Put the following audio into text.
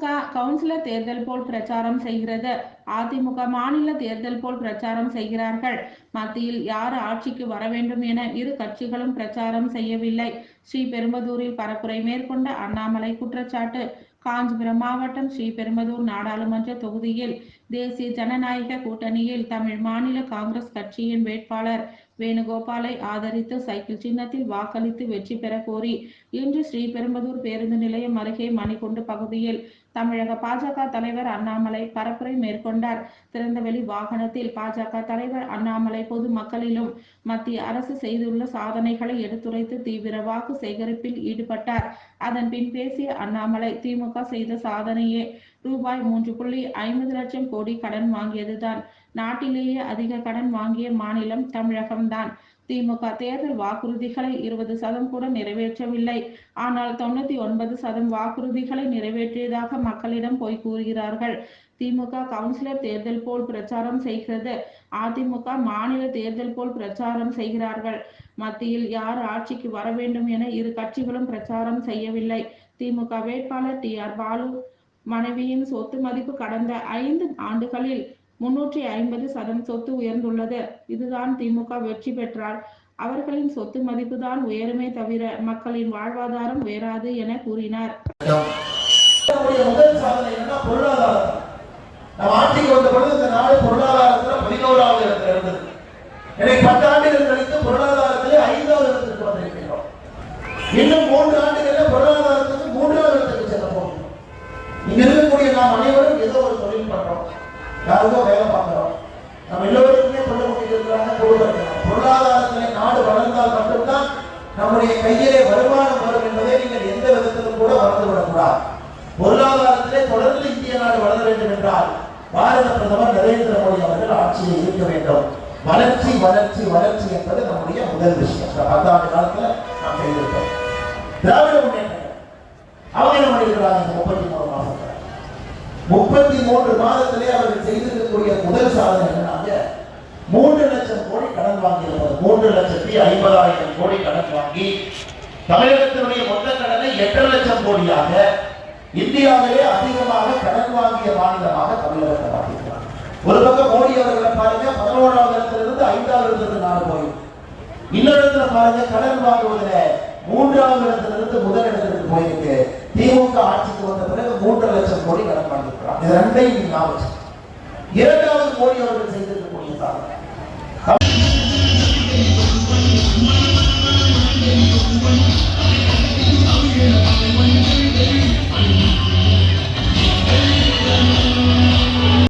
திமுக councillor தேர்தல் போல் பிரச்சாரம் செய்கிறது. அதிமுக மாநில தேர்தல் போல் பிரச்சாரம் செய்கிறார்கள். மத்தியில் யார் ஆட்சிக்கு வர வேண்டும் என இரு கட்சிகளும் பிரச்சாரம் செய்யவில்லை. ஸ்ரீபெரும்பதூரில் பரப்புரை மேற்கொண்ட அண்ணாமலை குற்றச்சாட்டு. காஞ்சிபுரம் மாவட்டம் ஸ்ரீபெரும்பதூர் நாடாளுமன்ற தொகுதியில் தேசிய ஜனநாயக கூட்டணியில் தமிழ் மாநில காங்கிரஸ் கட்சியின் வேட்பாளர் வேணுகோபாலை ஆதரித்து சைக்கிள் சின்னத்தில் வாக்களித்து வெற்றி பெற கோரி இன்று ஸ்ரீபெரும்பதூர் பேருந்து நிலையம் அருகே மணிக்குண்டு பகுதியில் தமிழக பாஜக தலைவர் அண்ணாமலை பரப்புரை மேற்கொண்டார். திறந்தவெளி வாகனத்தில் பாஜக தலைவர் அண்ணாமலை பொதுமக்களிலும் மத்திய அரசு செய்துள்ள சாதனைகளை எடுத்துரைத்து தீவிர வாக்கு சேகரிப்பில் ஈடுபட்டார். அதன் பின் பேசிய அண்ணாமலை திமுக செய்த சாதனையே ரூபாய் மூன்று புள்ளி ஐம்பது லட்சம் கோடி கடன் வாங்கியதுதான். நாட்டிலேயே அதிக கடன் வாங்கிய மாநிலம் தமிழகம்தான். திமுக தேர்தல் வாக்குறுதிகளை இருபது சதம் கூட நிறைவேற்றவில்லை. ஆனால் தொண்ணூத்தி ஒன்பது சதம் வாக்குறுதிகளை நிறைவேற்றியதாக மக்களிடம் போய் கூறுகிறார்கள். திமுக கவுன்சிலர் தேர்தல் போல் பிரச்சாரம் செய்கிறது. அதிமுக மாநில தேர்தல் போல் பிரச்சாரம் செய்கிறார்கள். மத்தியில் யார் ஆட்சிக்கு வர வேண்டும் என இரு கட்சிகளும் பிரச்சாரம் செய்யவில்லை. திமுக வேட்பாளர் டி ஆர் பாலு மனைவியின் சொத்து மதிப்பு கடந்த ஐந்து ஆண்டுகளில் முன்னூற்றி ஐம்பது சதம் சொத்து உயர்ந்துள்ளது. இதுதான் திமுக வெற்றி பெற்றால் அவர்களின் சொத்து மதிப்பு தான் உயருமே தவிர மக்களின் வாழ்வாதாரம் உயராது என கூறினார். நம்ம ஆட்சிக்கு வந்த பொழுது இந்த நாடு பதினோராவது இடத்துல இருந்தது. கழித்து ஐந்தாவது இன்னும் மூன்று ஆண்டுகளில் பொருளாதார நாம் அனைவரும் ஏதோ ஒரு தொழில் பண்றோம். யாருக்கோ வேலை பார்க்கிறோம். நம்ம எல்லோருக்குமே சொல்ல முடியிருக்கிறாங்க கொடுக்கிறோம். பொருளாதாரத்திலே நாடு வளர்ந்தால் மட்டும்தான் நம்முடைய கையிலே வருமானம் வரும் என்பதை நீங்கள் எந்த விதத்திலும் கூட வளர்ந்து விடக்கூடாது பொருளாதாரத்திலே தொடர்ந்து இந்திய நாடு வளர வேண்டும் என்றால் பாரத பிரதமர் நரேந்திர மோடி அவர்கள் ஆட்சியை இருக்க வேண்டும். வளர்ச்சி வளர்ச்சி வளர்ச்சி என்பது நம்முடைய முதல் விஷயம். பத்தாண்டு காலத்துல நாம் செய்திருக்கோம் திராவிட முன்னேற்றம். அவங்க என்ன பண்ணிருக்கிறாங்க இந்த முப்பத்தி மூணு முப்பத்தி மூன்று மாதத்திலே அவர்கள் செய்திருக்கக்கூடிய முதல் சாதனை என்னன்னாங்க? மூன்று லட்சம் கோடி கடன் வாங்கியிருப்பது மூன்று லட்சத்தி ஐம்பதாயிரம் கோடி கடன் வாங்கி தமிழகத்தினுடைய மொத்த கடனை எட்டரை லட்சம் கோடியாக இந்தியாவிலே அதிகமாக கடன் வாங்கிய மாநிலமாக தமிழகத்தை மாற்றிருக்கிறார் ஒரு பக்கம் மோடி அவர்களை பாருங்க பதினோராவது இடத்திலிருந்து ஐந்தாவது இடத்துக்கு நாலு போய் இன்னொரு இடத்துல பாருங்க கடன் வாங்குவதில் மூன்றாவது இடத்திலிருந்து முதல் இடத்திற்கு போயிருக்கு. திமுக ஆட்சிக்கு வந்த பிறகு மூன்று லட்சம் கோடி கடன் பண்ணிருக்கிறார் இது ரெண்டையும் ஞாபகம் இரண்டாவது மோடி அவர்கள் செய்திருக்கக்கூடிய சாதனை.